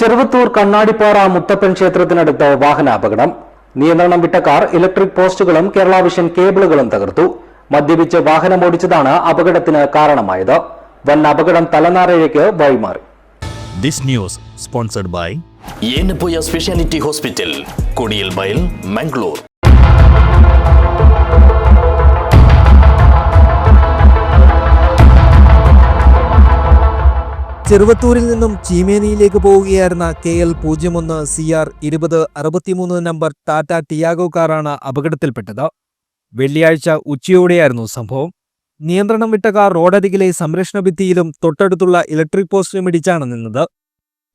ചെറുവത്തൂർ കണ്ണാടിപ്പാറ മുത്തപ്പൻ ക്ഷേത്രത്തിനടുത്ത് വാഹനാപകടം. നിയന്ത്രണം വിട്ട car electric പോസ്റ്റുകളും കേരള വിഷൻ കേബിളുകളും തകർത്തു. മദ്യപിച്ച് വാഹനമോടിച്ചതാണ് അപകടത്തിന് കാരണമായത്. വൻ അപകടം തലനാറയിലേക്ക് വഴിമാറി. This news sponsored by speciality hospital Kodiyal Bail Mangalore ചെറുവത്തൂരിൽ നിന്നും ചീമേനിയിലേക്ക് പോവുകയായിരുന്ന കെ എൽ പൂജ്യം ഒന്ന് സി ആർ ഇരുപത് അറുപത്തിമൂന്ന് നമ്പർ ടാറ്റ ടിയാഗോ കാറാണ് അപകടത്തിൽപ്പെട്ടത്. വെള്ളിയാഴ്ച ഉച്ചയോടെയായിരുന്നു സംഭവം. നിയന്ത്രണം വിട്ട കാർ റോഡരികിലെ സംരക്ഷണ ഭിത്തിയിലും തൊട്ടടുത്തുള്ള ഇലക്ട്രിക് പോസ്റ്റിലും ഇടിച്ചാണ് നിന്നത്.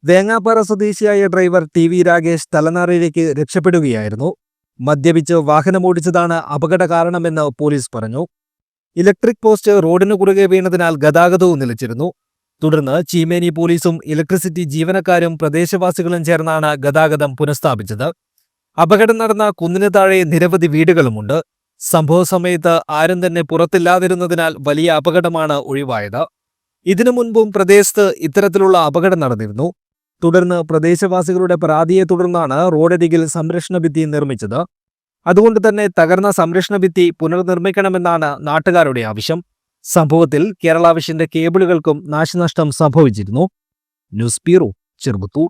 വേങ്ങാപ്പാറ സ്വദേശിയായ ഡ്രൈവർ ടി വി രാകേഷ് തലനാറിലേക്ക് രക്ഷപ്പെടുകയായിരുന്നു. മദ്യപിച്ച് വാഹനമോടിച്ചതാണ് അപകട കാരണമെന്ന് പോലീസ് പറഞ്ഞു. ഇലക്ട്രിക് പോസ്റ്റ് റോഡിനു കുറുകെ വീണതിനാൽ ഗതാഗതവും നിലച്ചിരുന്നു. തുടർന്ന് ചീമേനി പോലീസും ഇലക്ട്രിസിറ്റി ജീവനക്കാരും പ്രദേശവാസികളും ചേർന്നാണ് ഗതാഗതം പുനഃസ്ഥാപിച്ചത്. അപകടം നടന്ന കുന്നിന് താഴെ നിരവധി വീടുകളുമുണ്ട്. സംഭവ സമയത്ത് ആരും തന്നെ പുറത്തില്ലാതിരുന്നതിനാൽ വലിയ അപകടമാണ് ഒഴിവായത്. ഇതിനു മുൻപും പ്രദേശത്ത് ഇത്തരത്തിലുള്ള അപകടം നടന്നിരുന്നു. തുടർന്ന് പ്രദേശവാസികളുടെ പരാതിയെ തുടർന്നാണ് റോഡരികിൽ സംരക്ഷണ ഭിത്തി നിർമ്മിച്ചത്. അതുകൊണ്ട് തന്നെ തകർന്ന സംരക്ഷണ ഭിത്തി പുനർനിർമ്മിക്കണമെന്നാണ് നാട്ടുകാരുടെ ആവശ്യം. സംഭവത്തിൽ കേരള വിഷന്റെ കേബിളുകൾക്കും നാശനഷ്ടം സംഭവിച്ചിരുന്നു. News bureau Cheruputhur